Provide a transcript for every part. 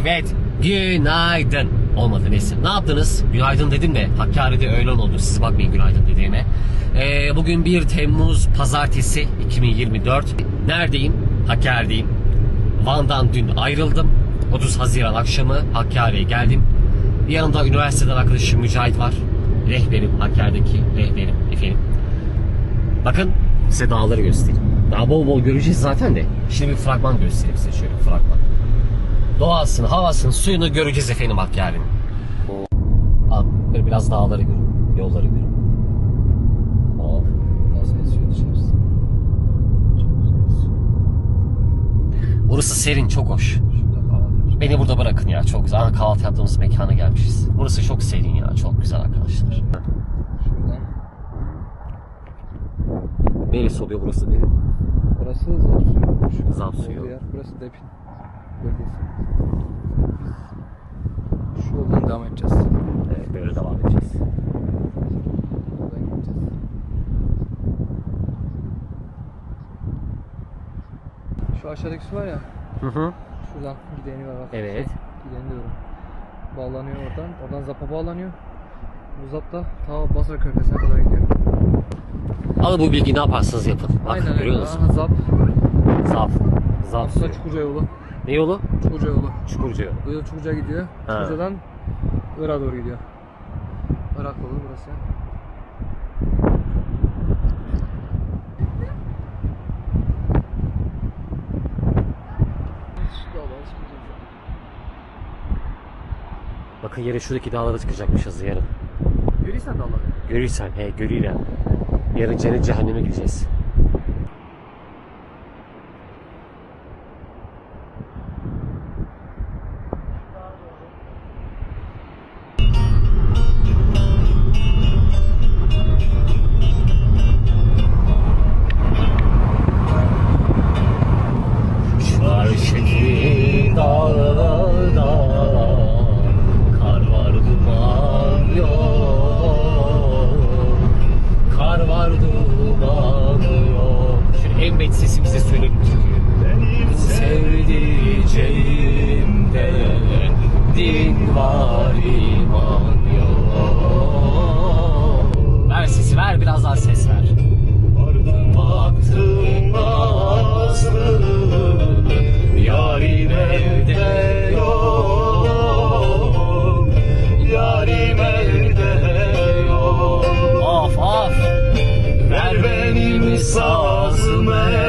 Evet. Günaydın. Olmadı neyse. Ne yaptınız? Günaydın dedim de Hakkari'de öğlen oldu. Siz bakmayın günaydın dediğime. Ee, bugün 1 Temmuz Pazartesi 2024. Neredeyim? Hakkari'deyim. Van'dan dün ayrıldım. 30 Haziran akşamı Hakkari'ye geldim. Yanımda üniversiteden arkadaşım Mücahit var. Rehberim, Hakkari'deki rehberim efendim. Bakın size dağları göstereyim. Daha bol bol göreceğiz zaten de. Şimdi bir fragman göstereyim size şöyle fragman. Doğasını, havasını, suyunu göreceğiz efendim Hakkari'nin. Böyle biraz dağları görün, yolları görün. Nasıl esiyor dışarısı? Burası serin, çok hoş. Beni burada bırakın ya, çok güzel. Aha, kahvaltı yaptığımız mekana gelmişiz. Burası çok serin ya, çok güzel arkadaşlar. Neresi oluyor burası dedi? Burası zap suyu. Zap suyu. Burası Depin bölgesi. Biz şu yoldan devam edeceğiz. Evet, böyle devam edeceğiz. Şu aşağıdaki su var ya. Hı hı. Şuradan gideni var bak. Evet. Gideni diyorum. Bağlanıyor oradan. Oradan zapa bağlanıyor. Bu zap da ta Basra Körfezi'ne kadar gidiyor. Alın bu bilgiyi ne yaparsanız yapın. Bak Aynen görüyor öyle. musun? Aha, zap. Zap. Zap Aslında. Çukurca yolu. Ne yolu? Çukurca yolu. Çukurca yolu. Bu yol Çukurca gidiyor. Ha. Çukurca'dan Irak'a doğru gidiyor. Irak yolu burası. Bakın yere şuradaki dağlara çıkacakmışız yarın. Görüyorsan da Allah. Görürsen he görürüm. Yarın cennet cehenneme gideceğiz. Benim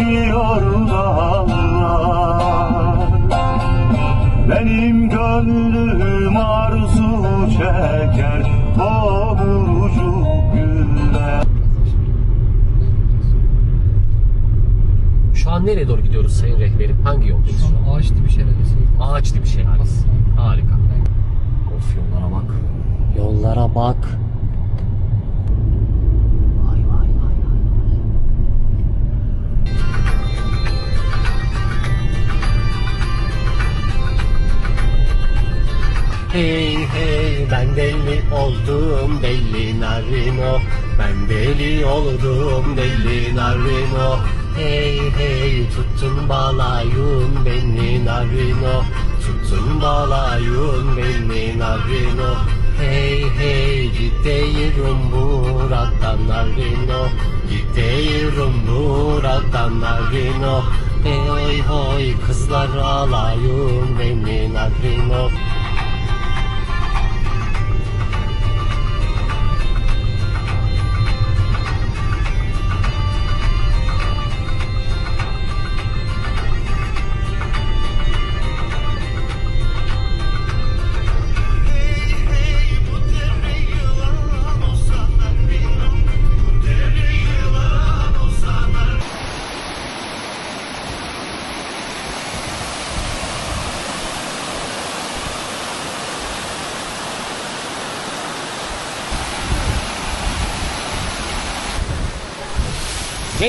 titriyor dağlar. Benim gönlüm arzu çeker tomurcuk güller. Şu an nereye doğru gidiyoruz sayın rehberim? Hangi yoldayız şu an? Ağaç tipi şelalesi. Ağaçlı bir şey şelalesi. Harika. Of yollara bak. Yollara bak. Hey hey ben deli oldum deli narino. Ben deli oldum deli narino. Hey hey tutun balayın beni narino. Tutun balayın beni narino. Hey hey gidiyorum buradan narino. Gidiyorum buradan narino. Hey hoy kızlar alayım beni narino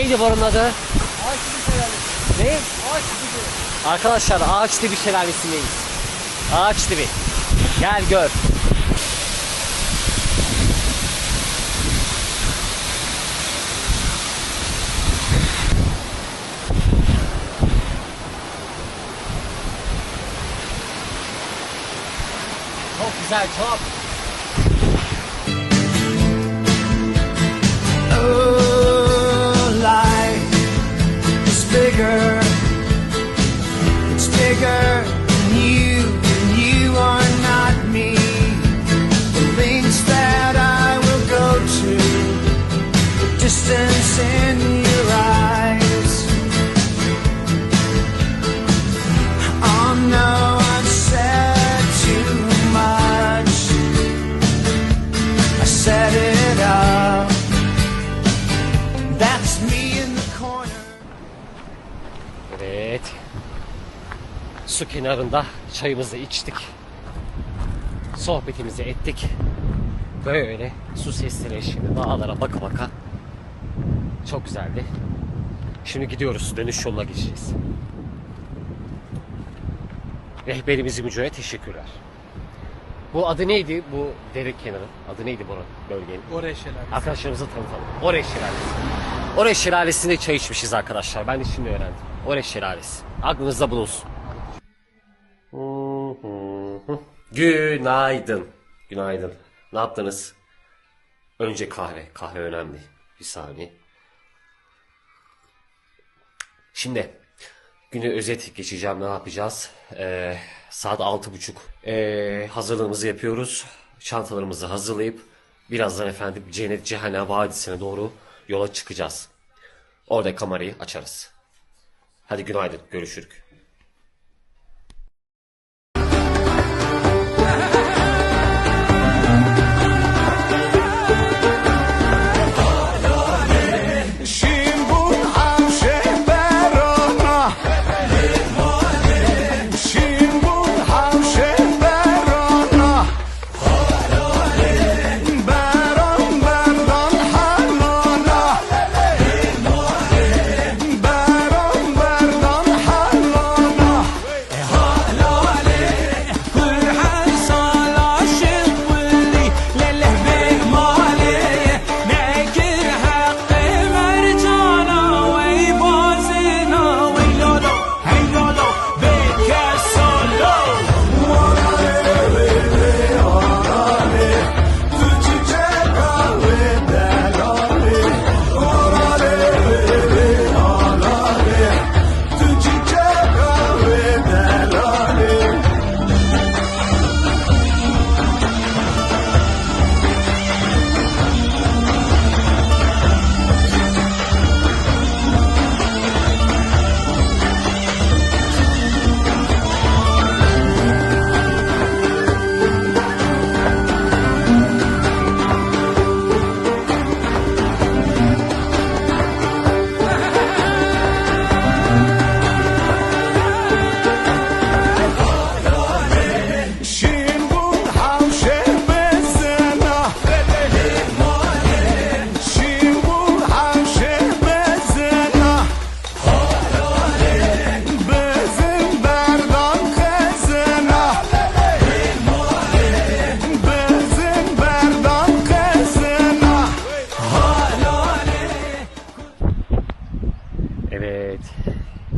Neydi buranın adı? Ağaç gibi şelalesi. Ne? Ağaç gibi. Arkadaşlar ağaç dibi şelalesindeyiz. Ağaç dibi. Gel gör. Çok güzel çok. Su kenarında çayımızı içtik. Sohbetimizi ettik. Böyle su sesleri eşliğinde dağlara baka baka. Çok güzeldi. Şimdi gidiyoruz. Dönüş yoluna geçeceğiz. Rehberimiz Müco'ya teşekkürler. Bu adı neydi bu dere kenarı? Adı neydi buranın bölgenin? Oraya şelalesi. Arkadaşlarımıza tanıtalım. Oreş Şelalesi. Oreş Şelalesi'nde çay içmişiz arkadaşlar. Ben de şimdi öğrendim. Oreş Şelalesi. Aklınızda bulunsun. Günaydın. Günaydın. Ne yaptınız? Önce kahve. Kahve önemli. Bir saniye. Şimdi günü özet geçeceğim. Ne yapacağız? Ee, saat altı buçuk. Ee, hazırlığımızı yapıyoruz. Çantalarımızı hazırlayıp birazdan efendim Cennet Cehennem Vadisi'ne doğru yola çıkacağız. Orada kamerayı açarız. Hadi günaydın. Görüşürük.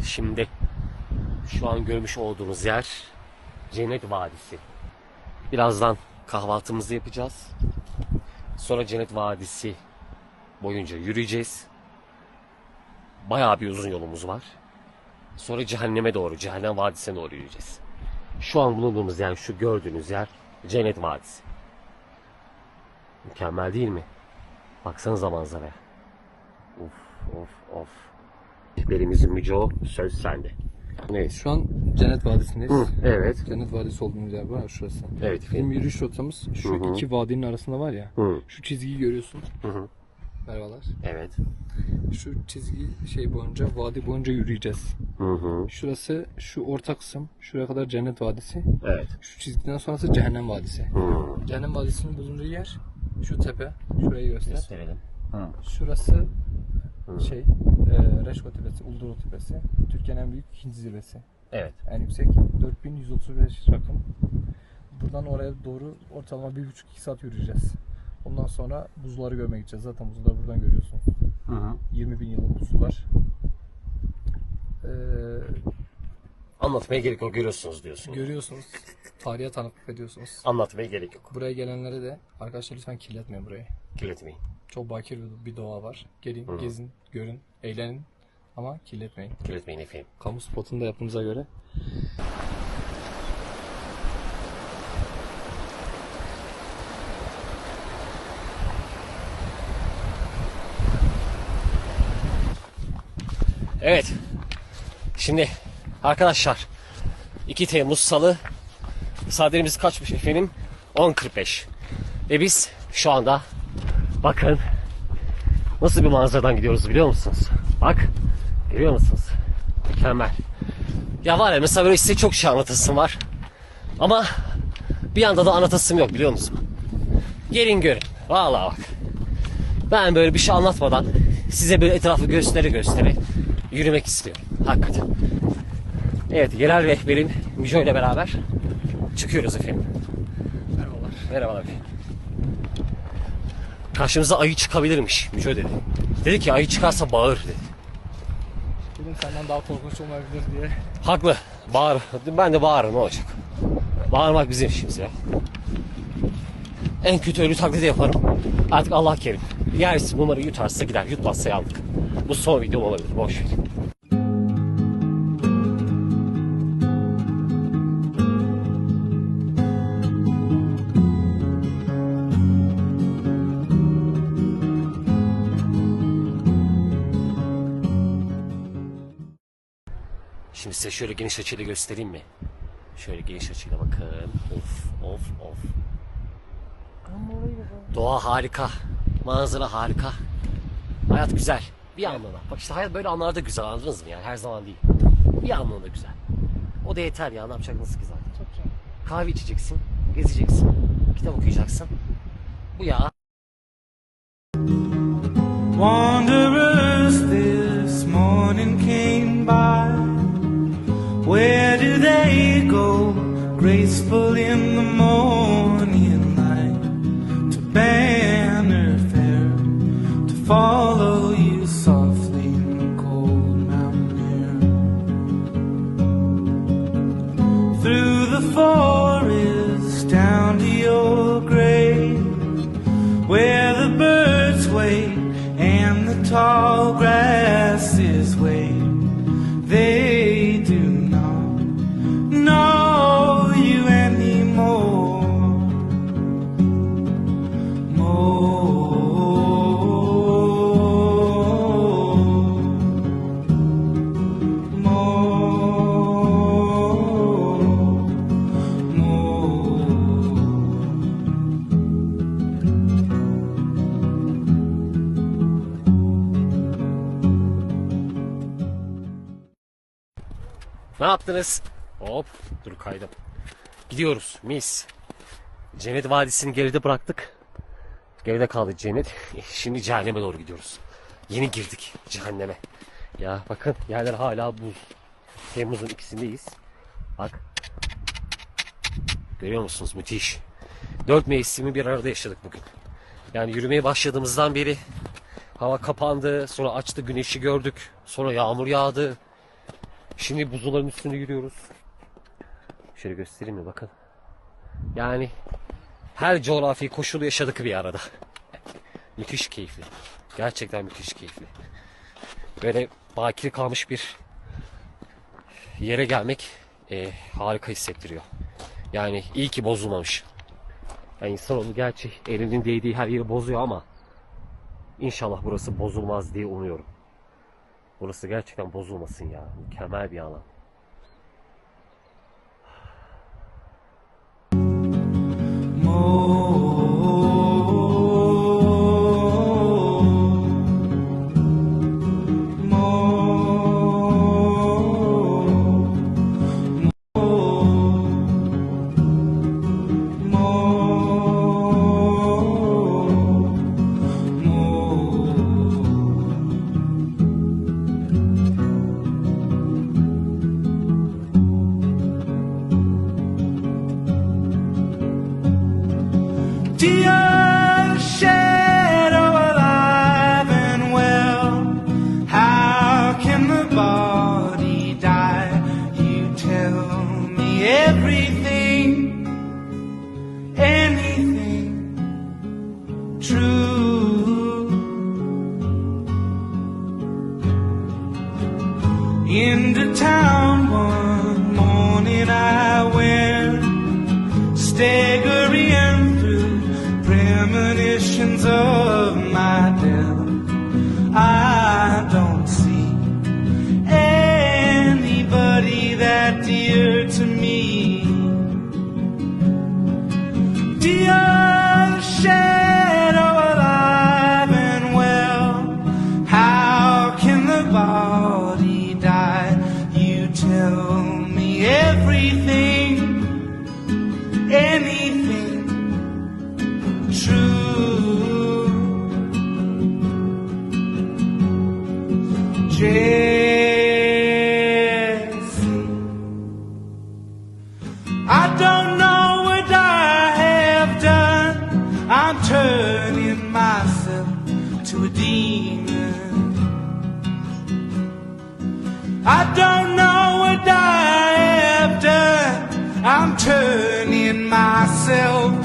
Şimdi şu an görmüş olduğunuz yer Cennet Vadisi. Birazdan kahvaltımızı yapacağız. Sonra Cennet Vadisi boyunca yürüyeceğiz. Bayağı bir uzun yolumuz var. Sonra cehenneme doğru, cehennem vadisine doğru yürüyeceğiz. Şu an bulunduğumuz yer, şu gördüğünüz yer Cennet Vadisi. Mükemmel değil mi? Baksanıza manzaraya. Of of of. Belimizin Müco söz sende. Evet. Şu an Cennet Vadisi'ndeyiz. Hı, evet. Cennet Vadisi olduğumuz yer var şurası. Evet. Bizim yürüyüş rotamız şu iki vadinin arasında var ya. Hı. Şu çizgiyi görüyorsun. hı. Merhabalar. Evet. Şu çizgi şey boyunca vadi boyunca yürüyeceğiz. Hı hı. Şurası şu orta kısım. Şuraya kadar Cennet Vadisi. Evet. Şu çizgiden sonrası Cehennem Vadisi. Hı. Cehennem Vadisi'nin bulunduğu yer şu tepe. Şurayı göster. Gösterelim. Şurası Şey, e, Reşko Tepesi, Ulduru Tepesi. Türkiye'nin en büyük ikinci zirvesi. Evet. En yüksek 4135 rakım. Buradan oraya doğru ortalama 1,5-2 saat yürüyeceğiz. Ondan sonra buzları görmeye gideceğiz. Zaten buzları buradan görüyorsun. Hı hı. 20 bin yıllık buzlar. Ee, Anlatmaya gerek yok görüyorsunuz diyorsun. görüyorsunuz. Tarihe tanıklık ediyorsunuz. Anlatmaya gerek yok. Buraya gelenlere de arkadaşlar lütfen kirletmeyin burayı. Kirletmeyin. Çok bakir bir- doğa var. Gelin, Hı. gezin, görün, eğlenin ama kirletmeyin. Kirletmeyin efendim. Kamu spotunu da yaptığımıza göre. Evet. Şimdi arkadaşlar 2 Temmuz Salı saatlerimiz kaçmış efendim? 10.45. Ve biz şu anda bakın nasıl bir manzaradan gidiyoruz biliyor musunuz? Bak görüyor musunuz? Mükemmel. Ya var ya mesela böyle size çok şey anlatasım var. Ama bir anda da anlatasım yok biliyor musun? Gelin görün. Vallahi bak. Ben böyle bir şey anlatmadan size böyle etrafı göstere göstere yürümek istiyorum. Hakikaten. Evet, yerel rehberim Müjo ile beraber çıkıyoruz efendim. Merhabalar. Merhabalar efendim. Karşımıza ayı çıkabilirmiş Müjo dedi. Dedi ki ayı çıkarsa bağır dedi. Dedim senden daha korkunç olmayabilir diye. Haklı. Bağır. Ben de bağırırım ne olacak. Bağırmak bizim işimiz ya. En kötü ölü taklidi yaparım. Artık Allah kerim. Yersin bunları yutarsa gider. Yutmazsa yandık. Bu son videom olabilir. Boş ver. Size şöyle geniş açıyla göstereyim mi? Şöyle geniş açıyla bakın. Of of of. Doğa harika. Manzara harika. Hayat güzel. Bir anlamda. Bak işte hayat böyle anlarda güzel anladınız mı yani her zaman değil. Bir anlamda güzel. O da yeter ya ne yapacaksınız ki zaten. Çok güzel. Kahve içeceksin, gezeceksin, kitap okuyacaksın. Bu ya. Wanderers yaptınız? Hop dur kaydım. Gidiyoruz mis. Cennet Vadisi'ni geride bıraktık. Geride kaldı cennet. Şimdi cehenneme doğru gidiyoruz. Yeni girdik cehenneme. Ya bakın yerler hala buz. Temmuz'un ikisindeyiz. Bak. Görüyor musunuz? Müthiş. Dört mevsimi bir arada yaşadık bugün. Yani yürümeye başladığımızdan beri hava kapandı, sonra açtı, güneşi gördük, sonra yağmur yağdı. Şimdi buzulların üstünde yürüyoruz. Şöyle göstereyim mi bakın. Yani her coğrafi koşulu yaşadık bir arada. müthiş keyifli. Gerçekten müthiş keyifli. Böyle bakir kalmış bir yere gelmek e, harika hissettiriyor. Yani iyi ki bozulmamış. Yani insanoğlu gerçi elinin değdiği her yeri bozuyor ama inşallah burası bozulmaz diye umuyorum. Burası gerçekten bozulmasın ya. Mükemmel bir alan. More. I don't know what I have done. I'm turning myself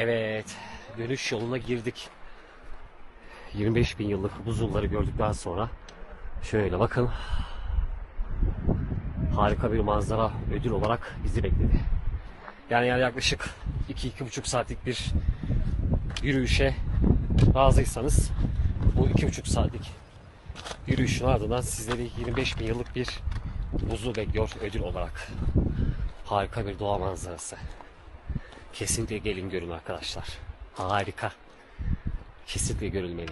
Evet, dönüş yoluna girdik. 25 bin yıllık buzulları gördükten sonra şöyle bakın. Harika bir manzara ödül olarak bizi bekledi. Yani, yani yaklaşık 2-2,5 saatlik bir yürüyüşe razıysanız bu 2,5 saatlik yürüyüşün ardından sizleri 25 bin yıllık bir buzu bekliyor ödül olarak. Harika bir doğa manzarası. Kesinlikle gelin görün arkadaşlar. Harika. Kesinlikle görülmeli.